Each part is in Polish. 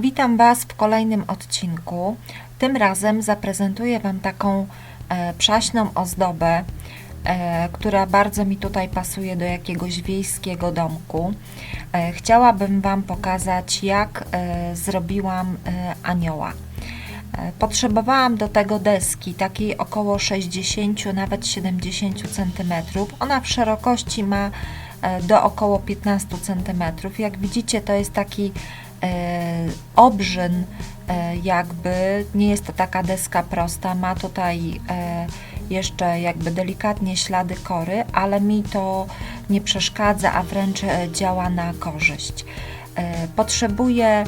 Witam Was w kolejnym odcinku. Tym razem zaprezentuję Wam taką e, przaśną ozdobę, e, która bardzo mi tutaj pasuje do jakiegoś wiejskiego domku. E, chciałabym Wam pokazać, jak e, zrobiłam e, anioła. E, Potrzebowałam do tego deski takiej około 60, nawet 70 cm. Ona w szerokości ma e, do około 15 cm. Jak widzicie, to jest taki obrzyn, e, jakby nie jest to taka deska prosta. Ma tutaj e, jeszcze jakby delikatnie ślady kory, ale mi to nie przeszkadza, a wręcz e, działa na korzyść. E, Potrzebuję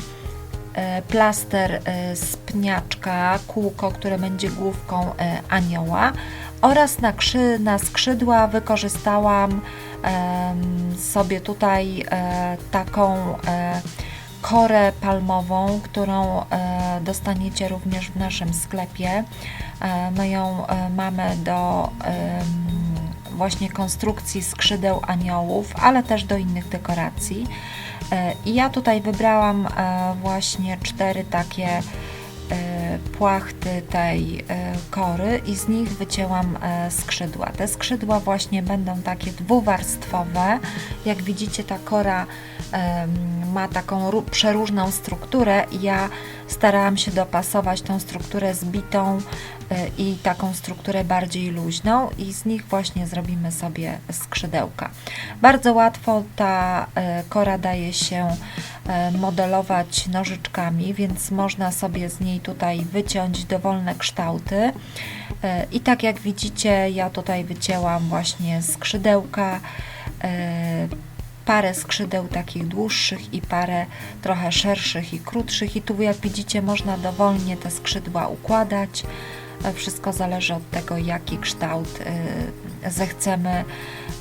e, plaster e, z pniaczka, kółko, które będzie główką e, anioła oraz na, krzy, na skrzydła wykorzystałam sobie tutaj e, taką e, korę palmową, którą e, dostaniecie również w naszym sklepie. E, My ją e, mamy do właśnie konstrukcji skrzydeł aniołów, ale też do innych dekoracji. I ja tutaj wybrałam właśnie cztery takie płachty tej e, kory i z nich wycięłam e, skrzydła. Te skrzydła właśnie będą takie dwuwarstwowe. Jak widzicie, ta kora ma taką ró- przeróżną strukturę ja starałam się dopasować tą strukturę zbitą i taką strukturę bardziej luźną i z nich właśnie zrobimy sobie skrzydełka. Bardzo łatwo ta e, kora daje się e, modelować nożyczkami, więc można sobie z niej tutaj wyciąć dowolne kształty. E, I tak jak widzicie, ja tutaj wycięłam właśnie skrzydełka, e, parę skrzydeł takich dłuższych i parę trochę szerszych i krótszych. I tu jak widzicie, można dowolnie te skrzydła układać. Wszystko zależy od tego, jaki kształt e, zechcemy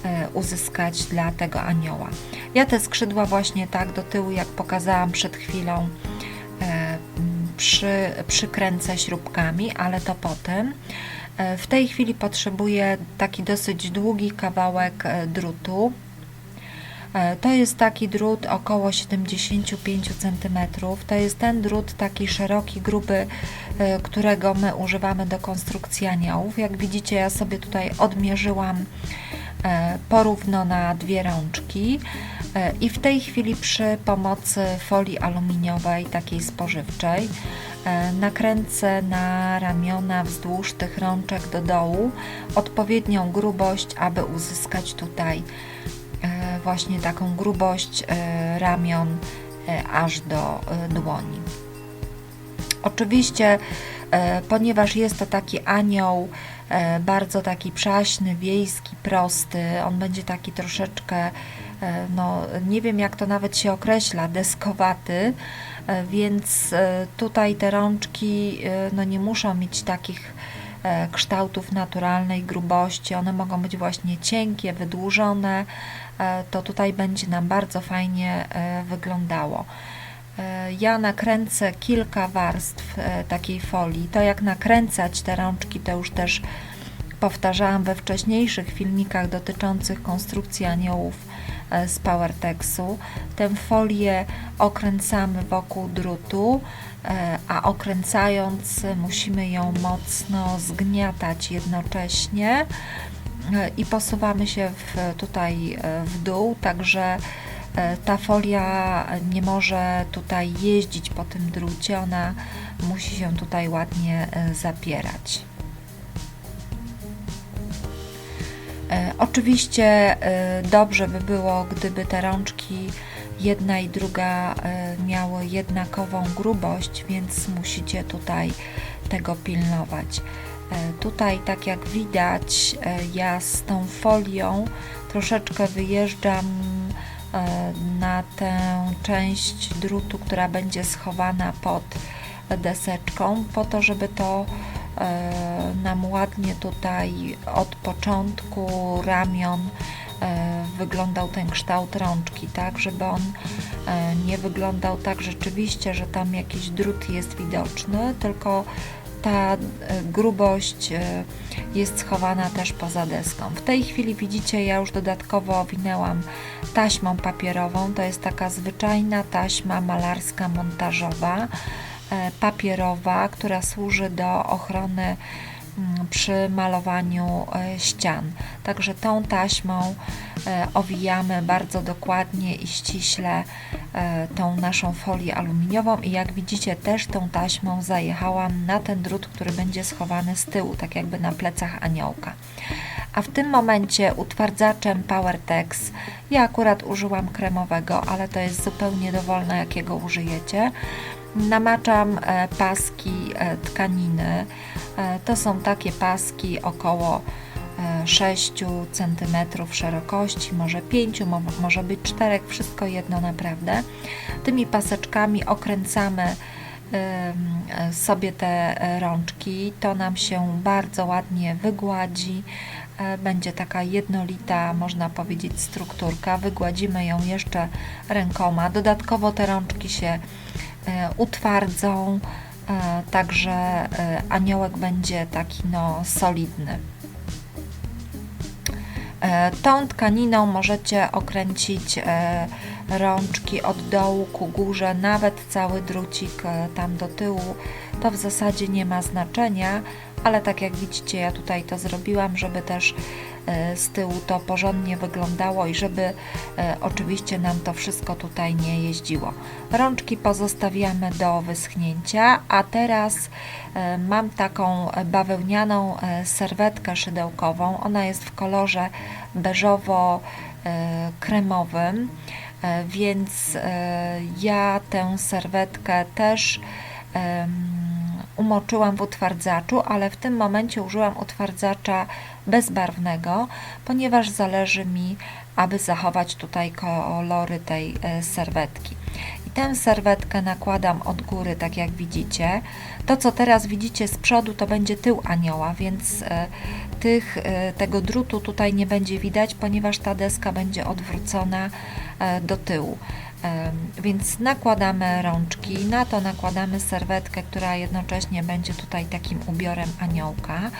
e, uzyskać dla tego anioła. Ja te skrzydła właśnie tak do tyłu, jak pokazałam przed chwilą, m, przy, przykręcę śrubkami, ale to potem. W tej chwili potrzebuję taki dosyć długi kawałek drutu. E, To jest taki drut około 75 cm. To jest ten drut taki szeroki, gruby, e, którego my używamy do konstrukcji aniołów. Jak widzicie, ja sobie tutaj odmierzyłam e, porówno na dwie rączki i w tej chwili przy pomocy folii aluminiowej, takiej spożywczej, nakręcę na ramiona wzdłuż tych rączek do dołu odpowiednią grubość, aby uzyskać tutaj właśnie taką grubość e, ramion e, aż do e, dłoni. Oczywiście, ponieważ jest to taki anioł, bardzo taki przaśny, wiejski, prosty, on będzie taki troszeczkę, no nie wiem jak to nawet się określa, deskowaty, więc tutaj te rączki no nie muszą mieć takich kształtów naturalnej grubości, one mogą być właśnie cienkie, wydłużone, e, to tutaj będzie nam bardzo fajnie e, wyglądało. E, Ja nakręcę kilka warstw e, takiej folii. To jak nakręcać te rączki, to już też powtarzałam we wcześniejszych filmikach dotyczących konstrukcji aniołów e, z PowerTexu. Tę folię okręcamy wokół drutu, e, a okręcając e, musimy ją mocno zgniatać jednocześnie e, i posuwamy się w, tutaj e, w dół, także e, ta folia nie może tutaj jeździć po tym drucie, ona musi się tutaj ładnie e, zapierać. E, Oczywiście e, dobrze by było, gdyby te rączki jedna i druga e, miały jednakową grubość, więc musicie tutaj tego pilnować. E, Tutaj, tak jak widać, e, ja z tą folią troszeczkę wyjeżdżam na tę część drutu, która będzie schowana pod deseczką, po to, żeby to nam ładnie tutaj od początku ramion wyglądał ten kształt rączki, tak, żeby on e, nie wyglądał tak rzeczywiście, że tam jakiś drut jest widoczny, tylko ta e, grubość e, jest schowana też poza deską. W tej chwili widzicie, ja już dodatkowo owinęłam taśmą papierową. To jest taka zwyczajna taśma malarska montażowa, e, papierowa, która służy do ochrony przy malowaniu e, ścian. Także tą taśmą e, owijamy bardzo dokładnie i ściśle e, tą naszą folię aluminiową i jak widzicie też tą taśmą zajechałam na ten drut, który będzie schowany z tyłu, tak jakby na plecach aniołka. A w tym momencie utwardzaczem PowerTex, ja akurat użyłam kremowego, ale to jest zupełnie dowolne jakiego użyjecie, namaczam paski tkaniny. E, To są takie paski około e, 6 cm szerokości, może 5, mo- może być 4, wszystko jedno naprawdę. Tymi paseczkami okręcamy e, sobie te e, rączki, to nam się bardzo ładnie wygładzi. E, Będzie taka jednolita, można powiedzieć, strukturka. Wygładzimy ją jeszcze rękoma. Dodatkowo te rączki się e, utwardzą, e, także e, aniołek będzie taki no solidny. E, Tą tkaniną możecie okręcić e, rączki od dołu ku górze, nawet cały drucik e, tam do tyłu. To w zasadzie nie ma znaczenia, ale tak jak widzicie, ja tutaj to zrobiłam, żeby też e, z tyłu to porządnie wyglądało i żeby e, oczywiście nam to wszystko tutaj nie jeździło. Rączki pozostawiamy do wyschnięcia, a teraz e, mam taką bawełnianą e, serwetkę szydełkową. Ona jest w kolorze beżowo-kremowym, e, więc e, ja tę serwetkę też umoczyłam w utwardzaczu, ale w tym momencie użyłam utwardzacza bezbarwnego, ponieważ zależy mi, aby zachować tutaj kolory tej e, serwetki. I tę serwetkę nakładam od góry, tak jak widzicie. To, co teraz widzicie z przodu, to będzie tył anioła, więc e, tych, e, tego drutu tutaj nie będzie widać, ponieważ ta deska będzie odwrócona do tyłu. Więc nakładamy rączki, na to nakładamy serwetkę, która jednocześnie będzie tutaj takim ubiorem aniołka.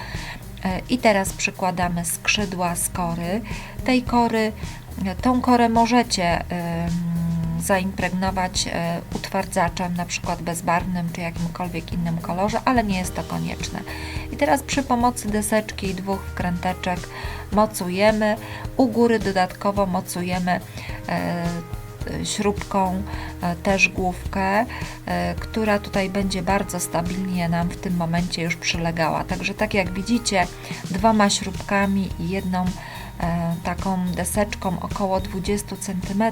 E, I teraz przykładamy skrzydła z kory. Tej kory, e, tą korę możecie zaimpregnować e, utwardzaczem, na przykład bezbarwnym czy jakimkolwiek innym kolorze, ale nie jest to konieczne. I teraz przy pomocy deseczki i dwóch wkręteczek mocujemy. U góry dodatkowo mocujemy śrubką e, też główkę, e, która tutaj będzie bardzo stabilnie nam w tym momencie już przylegała. Także tak jak widzicie, dwoma śrubkami i jedną e, taką deseczką około 20 cm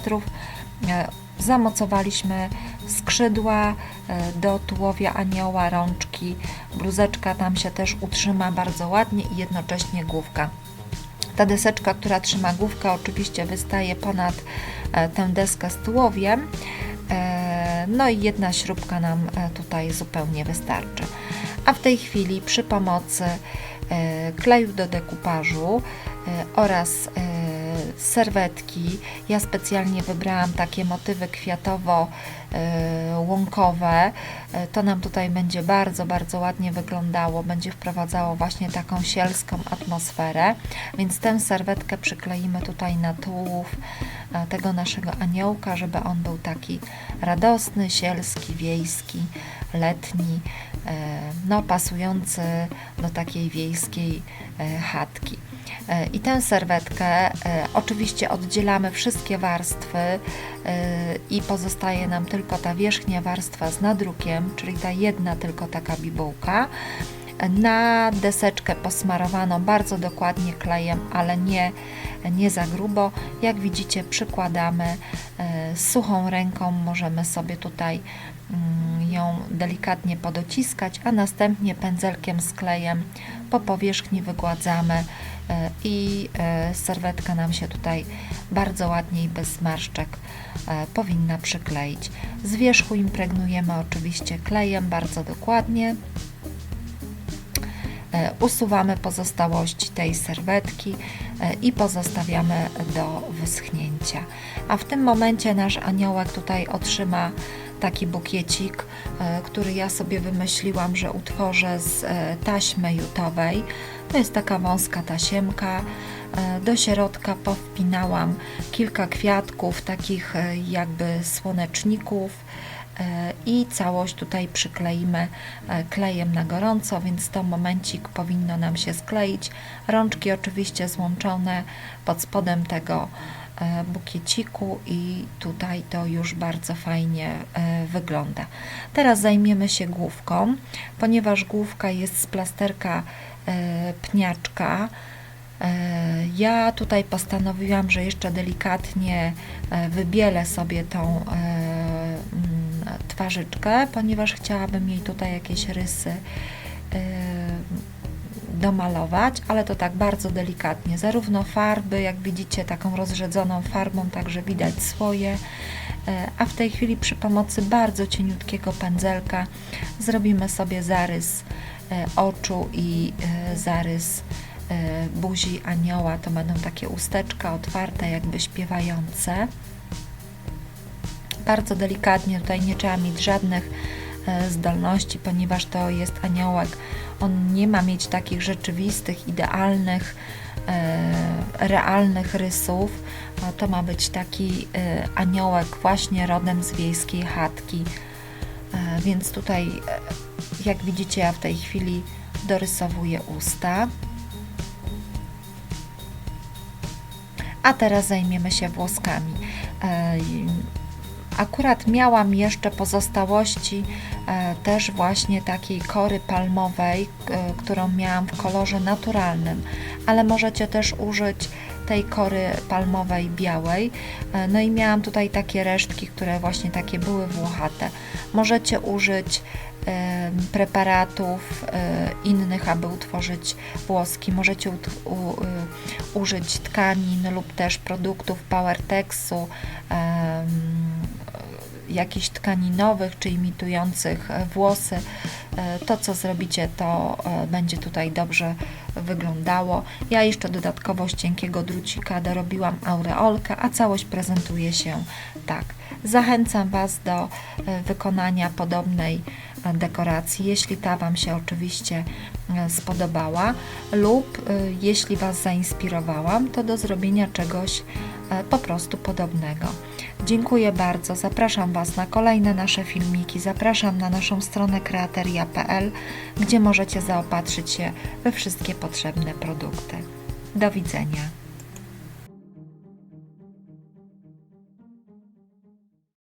zamocowaliśmy skrzydła do tułowia anioła, rączki, bluzeczka tam się też utrzyma bardzo ładnie i jednocześnie główka. Ta deseczka, która trzyma główkę, oczywiście wystaje ponad e, tę deskę z tułowiem. E, No i jedna śrubka nam e, tutaj zupełnie wystarczy. A w tej chwili przy pomocy kleju do dekupażu oraz serwetki, ja specjalnie wybrałam takie motywy kwiatowo-łąkowe. To nam tutaj będzie bardzo, bardzo ładnie wyglądało, będzie wprowadzało właśnie taką sielską atmosferę, więc tę serwetkę przykleimy tutaj na tułów e, tego naszego aniołka, żeby on był taki radosny, sielski, wiejski, letni, e, no pasujący do takiej wiejskiej e, chatki. E, I tę serwetkę e, oczywiście oddzielamy wszystkie warstwy e, i pozostaje nam tylko ta wierzchnia warstwa z nadrukiem, czyli ta jedna tylko taka bibułka. Na deseczkę posmarowaną bardzo dokładnie klejem, ale nie, nie za grubo. Jak widzicie, przykładamy suchą ręką, możemy sobie tutaj mm, ją delikatnie podociskać, a następnie pędzelkiem z klejem po powierzchni wygładzamy e, i e, serwetka nam się tutaj bardzo ładnie i bez zmarszczek e, powinna przykleić. Z wierzchu impregnujemy oczywiście klejem bardzo dokładnie. Usuwamy pozostałości tej serwetki i pozostawiamy do wyschnięcia. A w tym momencie nasz aniołek tutaj otrzyma taki bukiecik, e, który ja sobie wymyśliłam, że utworzę z e, taśmy jutowej. To jest taka wąska tasiemka. E, Do środka powpinałam kilka kwiatków, takich jakby słoneczników i całość tutaj przykleimy klejem na gorąco, więc to momencik powinno nam się skleić. Rączki oczywiście złączone pod spodem tego bukieciku i tutaj to już bardzo fajnie e, wygląda. Teraz zajmiemy się główką, ponieważ główka jest z plasterka e, pniaczka. E, Ja tutaj postanowiłam, że jeszcze delikatnie e, wybielę sobie tą e, mm, twarzyczkę, ponieważ chciałabym jej tutaj jakieś rysy e, domalować, ale to tak bardzo delikatnie. Zarówno farby, jak widzicie, taką rozrzedzoną farbą, także widać swoje. E, A w tej chwili przy pomocy bardzo cieniutkiego pędzelka zrobimy sobie zarys e, oczu i e, zarys buzi anioła. To będą takie usteczka otwarte, jakby śpiewające. Bardzo delikatnie, tutaj nie trzeba mieć żadnych zdolności, ponieważ to jest aniołek. On nie ma mieć takich rzeczywistych, idealnych, e, realnych rysów. To ma być taki e, aniołek właśnie rodem z wiejskiej chatki. E, Więc tutaj, e, jak widzicie, ja w tej chwili dorysowuję usta. A teraz zajmiemy się włoskami. Akurat miałam jeszcze pozostałości e, też właśnie takiej kory palmowej, e, którą miałam w kolorze naturalnym, ale możecie też użyć tej kory palmowej białej. E, No i miałam tutaj takie resztki, które właśnie takie były włochate. Możecie użyć preparatów innych, aby utworzyć włoski. Możecie u, y, użyć tkanin lub też produktów Powertexu, em, jakichś tkaninowych czy imitujących e, włosy. E, To, co zrobicie, to e, będzie tutaj dobrze wyglądało. Ja jeszcze dodatkowo z cienkiego drucika dorobiłam aureolkę, a całość prezentuje się tak. Zachęcam Was do wykonania podobnej dekoracji, jeśli ta Wam się oczywiście spodobała, lub jeśli Was zainspirowałam, to do zrobienia czegoś po prostu podobnego. Dziękuję bardzo. Zapraszam Was na kolejne nasze filmiki. Zapraszam na naszą stronę kreateria.pl, gdzie możecie zaopatrzyć się we wszystkie potrzebne produkty. Do widzenia.